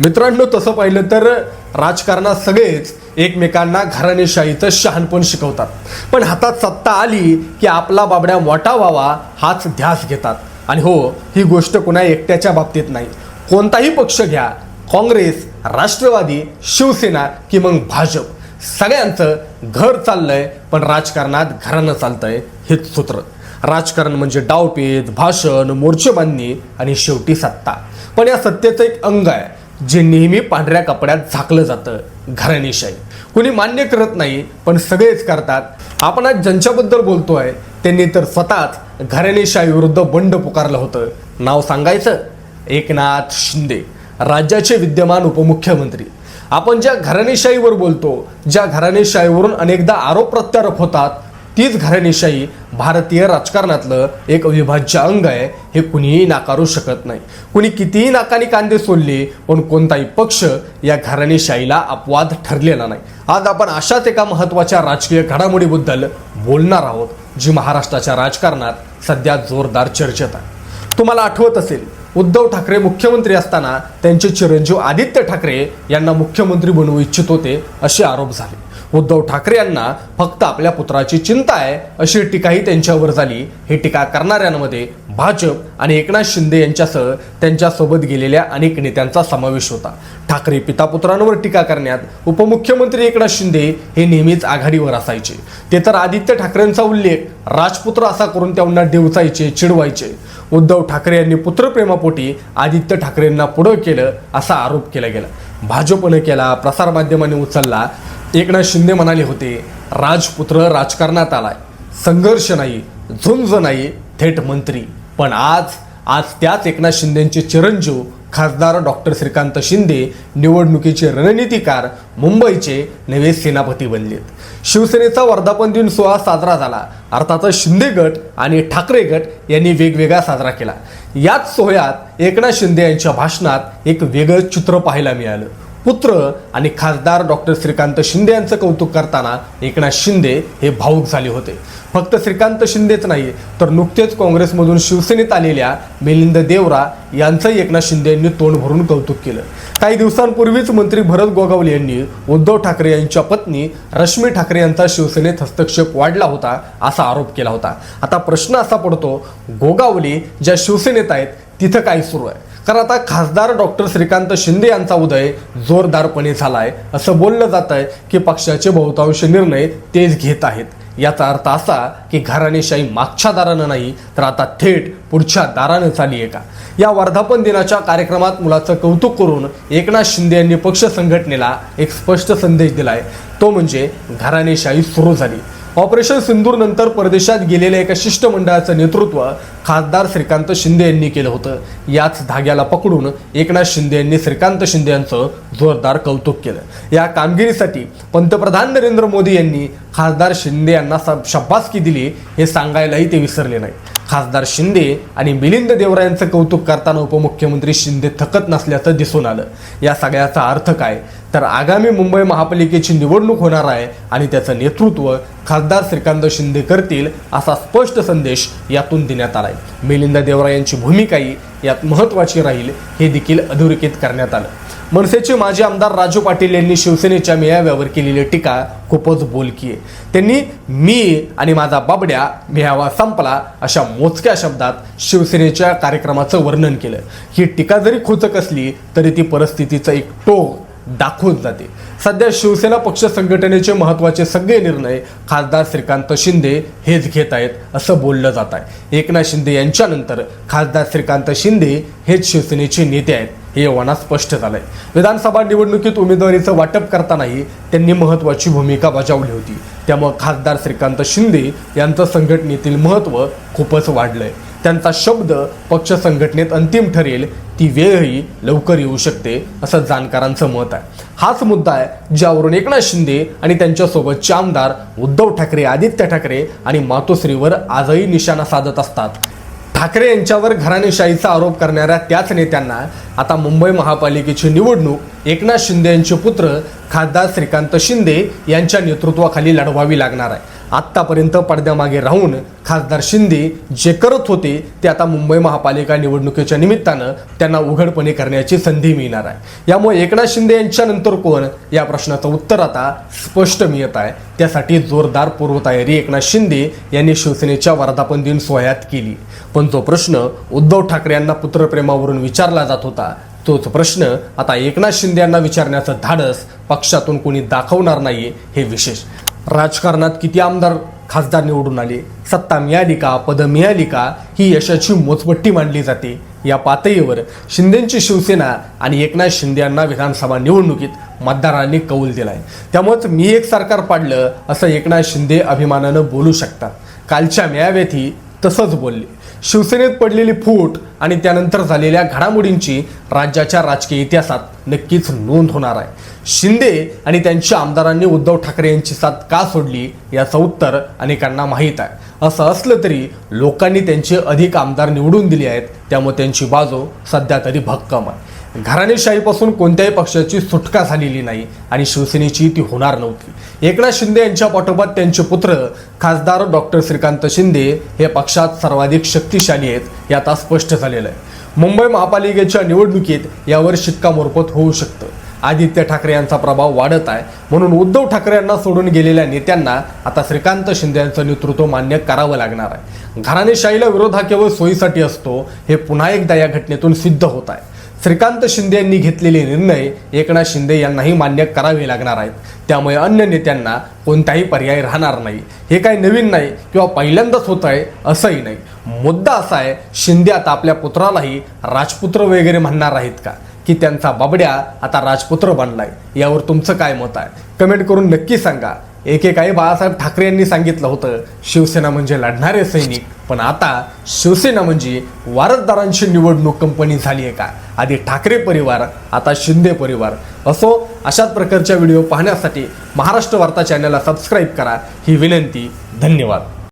मित्रांनो तसं पाहिलं तर राजकारणात सगळेच एकमेकांना घराणेशाहीचं शहाणपण शिकवतात. पण हातात सत्ता आली की आपला बाबड्या मोठा व्हावा हाच ध्यास घेतात. आणि हो ही गोष्ट कुणा एकट्याच्या बाबतीत नाही. कोणताही पक्ष घ्या काँग्रेस राष्ट्रवादी शिवसेना की मग भाजप सगळ्यांचं घर चाललंय पण राजकारणात घरानं चालतंय हेच सूत्र. राजकारण म्हणजे डावपेच भाषण मोर्चेबांधणी आणि शेवटी सत्ता. पण या सत्तेचं एक अंग आहे. जे नेहमी पांढऱ्या कपड्यात झाकलं जातं घराणेशाही. कुणी मान्य करत नाही पण सगळेच करतात. आपण आज ज्यांच्याबद्दल बोलतोय त्यांनी तर स्वतःच घराणेशाही विरुद्ध बंड पुकारलं होतं. नाव सांगायचं? एकनाथ शिंदे राज्याचे विद्यमान उपमुख्यमंत्री. आपण ज्या घराणेशाहीवर बोलतो ज्या घराणेशाहीवरून अनेकदा आरोप प्रत्यारोप होतात तीच घराणेशाही भारतीय राजकारणातलं एक अविभाज्य अंग आहे हे कुणीही नाकारू शकत नाही. कुणी कितीही नाकानी कांदे सोडले पण कोणताही पक्ष या घराणेशाहीला अपवाद ठरलेला नाही. आज आपण अशाच एका महत्त्वाच्या राजकीय घडामोडीबद्दल बोलणार आहोत जी महाराष्ट्राच्या राजकारणात सध्या जोरदार चर्चेत आहे. तुम्हाला आठवत असेल उद्धव ठाकरे मुख्यमंत्री असताना त्यांचे चिरंजीव आदित्य ठाकरे यांना मुख्यमंत्री बनवू इच्छित होते असे आरोप झाले. उद्धव ठाकरे यांना फक्त आपल्या पुत्राची चिंता आहे अशी टीकाही त्यांच्यावर झाली. ही टीका करणाऱ्यांमध्ये भाजप आणि एकनाथ शिंदे यांच्यासह त्यांच्यासोबत गेलेल्या अनेक नेत्यांचा समावेश होता. ठाकरे पितापुत्रांवर टीका करण्यात उपमुख्यमंत्री एकनाथ शिंदे हे नेहमीच आघाडीवर असायचे. ते तर आदित्य ठाकरेंचा उल्लेख राजपुत्र असा करून त्यांना डेवचायचे चिडवायचे. उद्धव ठाकरे यांनी पुत्रप्रेमापोटी आदित्य ठाकरेंना पुढं केलं असा आरोप केला गेला. भाजपनं केला प्रसारमाध्यमांनी उचलला एकनाथ शिंदे म्हणाले होते राजपुत्र राजकारणात आलाय. संघर्ष नाही झुंज नाही थेट मंत्री. पण आज आज त्याच एकनाथ शिंदेचे चिरंजीव खासदार डॉक्टर श्रीकांत शिंदे निवडणुकीचे रणनीतिकार मुंबईचे नवे सेनापती बनलेत. शिवसेनेचा वर्धापन दिन सोहळा साजरा झाला. अर्थातच शिंदे गट आणि ठाकरे गट यांनी वेगवेगळा साजरा केला. याच सोहळ्यात एकनाथ शिंदे यांच्या भाषणात एक वेगळं चित्र पाहायला मिळालं. पुत्र आणि खासदार डॉक्टर श्रीकांत शिंदे यांचं कौतुक करताना एकनाथ शिंदे हे भाऊक झाले होते. फक्त श्रीकांत शिंदेच नाही तर नुकतेच काँग्रेसमधून शिवसेनेत आलेल्या मिलिंद देवरा यांचंही एकनाथ शिंदे यांनी तोंड भरून कौतुक केलं. काही दिवसांपूर्वीच मंत्री भरत गोगावले यांनी उद्धव ठाकरे यांच्या पत्नी रश्मी ठाकरे यांचा शिवसेनेत हस्तक्षेप वाढला होता असा आरोप केला होता. आता प्रश्न असा पडतो गोगावले ज्या शिवसेनेत आहेत तिथं काय सुरू आहे? कारण आता खासदार डॉक्टर श्रीकांत शिंदे यांचा उदय जोरदारपणे झाला आहे असं बोललं जात आहे की पक्षाचे बहुतांश निर्णय तेच घेत आहेत. याचा अर्थ असा की घराणेशाही मागच्या दारानं नाही तर आता थेट पुढच्या दारानं चाली आहे का? या वर्धापन दिनाच्या कार्यक्रमात मुलाचं कौतुक करून एकनाथ शिंदे यांनी पक्ष संघटनेला एक स्पष्ट संदेश दिलाय. तो म्हणजे घराणेशाही सुरू झाली. ऑपरेशन सिंदूर नंतर परदेशात गेलेल्या एका शिष्टमंडळाचं नेतृत्व खासदार श्रीकांत शिंदे यांनी केलं होतं. याच धाग्याला पकडून एकनाथ शिंदे यांनी श्रीकांत शिंदे यांचं जोरदार कौतुक केलं. या कामगिरीसाठी पंतप्रधान नरेंद्र मोदी यांनी खासदार शिंदे यांना शब्बासकी दिली हे सांगायलाही ते विसरले नाही खासदार शिंदे आणि मिलिंद देवरा यांचं कौतुक करताना उपमुख्यमंत्री शिंदे थकत नसल्याचं दिसून आलं. या सगळ्याचा अर्थ काय? तर आगामी मुंबई महापालिकेची निवडणूक होणार आहे आणि त्याचं नेतृत्व खासदार श्रीकांत शिंदे करतील असा स्पष्ट संदेश यातून देण्यात आलाय. मिलिंद देवरा यांची भूमिकाही यात महत्त्वाची राहील हे देखील अधोरेखित करण्यात आलं. मनसेचे माजी आमदार राजू पाटील यांनी शिवसेनेच्या मेळाव्यावर केलेली टीका खूपच बोलकी आहे. त्यांनी मी आणि माझा बाबड्या मेळावा संपला अशा मोजक्या शब्दात शिवसेनेच्या कार्यक्रमाचं वर्णन केलं. ही टीका जरी खोचक असली तरी ती परिस्थितीचं एक टोक दाखवत जाते. सध्या शिवसेना पक्ष संघटनेचे महत्त्वाचे सगळे निर्णय खासदार श्रीकांत शिंदे हेच घेत आहेत असं बोललं जात आहे. एकनाथ शिंदे यांच्यानंतर खासदार श्रीकांत शिंदे हेच शिवसेनेचे नेते आहेत. हे एव्हाना स्पष्ट झालंय. विधानसभा निवडणुकीत उमेदवारीचं वाटप करतानाही त्यांनी महत्त्वाची भूमिका बजावली होती. त्यामुळे खासदार श्रीकांत शिंदे यांचं संघटनेतील महत्त्व खूपच वाढलंय. त्यांचा शब्द पक्ष संघटनेत अंतिम ठरेल ती वेळही लवकर येऊ शकते असं जाणकारांचं मत आहे. हाच मुद्दा आहे ज्यावरून एकनाथ शिंदे आणि त्यांच्यासोबतचे आमदार उद्धव ठाकरे आदित्य ठाकरे आणि मातोश्रीवर आजही निशाणा साधत असतात. ठाकरे यांच्यावर घराणेशाहीचा आरोप करणाऱ्या त्याच नेत्यांना आता मुंबई महापालिकेची निवडणूक एकनाथ शिंदे यांचे पुत्र खासदार श्रीकांत शिंदे यांच्या नेतृत्वाखाली लढवावी लागणार आहे. आत्तापर्यंत पडद्यामागे राहून खासदार शिंदे जे करत होते ते आता मुंबई महापालिका निवडणुकीच्या निमित्तानं त्यांना उघडपणे करण्याची संधी मिळणार आहे. यामुळे एकनाथ शिंदे यांच्यानंतर कोण? या प्रश्नाचं उत्तर आता स्पष्ट मिळत आहे. त्यासाठी जोरदार पूर्वतयारी एकनाथ शिंदे यांनी शिवसेनेच्या वर्धापन दिन सोहळ्यात केली. पण जो प्रश्न उद्धव ठाकरे यांना पुत्रप्रेमावरून विचारला जात होता तोच प्रश्न आता एकनाथ शिंदे यांना विचारण्याचं धाडस पक्षातून कोणी दाखवणार नाही हे विशेष. राजकारणात किती आमदार खासदार निवडून आले? सत्ता मिळाली का? पदं मिळाली का? ही यशाची मोजपट्टी मांडली जाते. या पातळीवर शिंदेंची शिवसेना आणि एकनाथ शिंदे यांना विधानसभा निवडणुकीत मतदारांनी कौल दिलाय. त्यामुळेच मी एक सरकार पाडलं असं एकनाथ शिंदे अभिमानानं बोलू शकतात. कालच्या मेळाव्यातही तसंच बोलले. शिवसेनेत पडलेली फूट आणि त्यानंतर झालेल्या घडामोडींची राज्याच्या राजकीय इतिहासात नक्कीच नोंद होणार आहे. शिंदे आणि त्यांच्या आमदारांनी उद्धव ठाकरे यांची साथ का सोडली याचं उत्तर अनेकांना माहीत आहे. असं असलं तरी लोकांनी त्यांचे अधिक आमदार निवडून दिले आहेत त्यामुळे त्यांची बाजू सध्या तरी भक्कम आहे. घराणेशाहीपासून कोणत्याही पक्षाची सुटका झालेली नाही आणि शिवसेनेची ती होणार नव्हती. एकनाथ शिंदे यांच्या पाठोपाठ त्यांचे पुत्र खासदार डॉक्टर श्रीकांत शिंदे हे पक्षात सर्वाधिक शक्तिशाली आहेत हे आता स्पष्ट झालेलं आहे. मुंबई महापालिकेच्या निवडणुकीत यावर शिक्कामोर्फत होऊ शकतं. आदित्य ठाकरे यांचा प्रभाव वाढत आहे. म्हणून उद्धव ठाकरे यांना सोडून गेलेल्या नेत्यांना आता श्रीकांत शिंदे यांचं नेतृत्व मान्य करावं लागणार आहे. घराणेशाहीला विरोध हा केवळ सोयीसाठी असतो हे पुन्हा एकदा या घटनेतून सिद्ध होत आहे. श्रीकांत शिंदे यांनी घेतलेले निर्णय एकनाथ शिंदे यांनाही मान्य करावे लागणार आहेत. त्यामुळे अन्य नेत्यांना कोणताही पर्याय राहणार नाही. हे काही नवीन नाही किंवा पहिल्यांदाच होत आहे असंही नाही. मुद्दा असा आहे शिंदे आता आपल्या पुत्रालाही राजपुत्र वगैरे म्हणणार आहेत का? की त्यांचा बाबड्या आता राजपुत्र बनलाय. यावर तुमचं काय मत आहे? कमेंट करून नक्की सांगा. एकेकाळी बाळासाहेब ठाकरे यांनी सांगितलं होतं शिवसेना म्हणजे लढणारे सैनिक पण आता शिवसेना म्हणजे वारसदारांची निवडणूक कंपनी झाली आहे का? आधी ठाकरे परिवार आता शिंदे परिवार. असो अशाच प्रकारच्या व्हिडिओ पाहण्यासाठी महाराष्ट्र वार्ता चॅनलला सबस्क्राईब करा. ही विनंती धन्यवाद.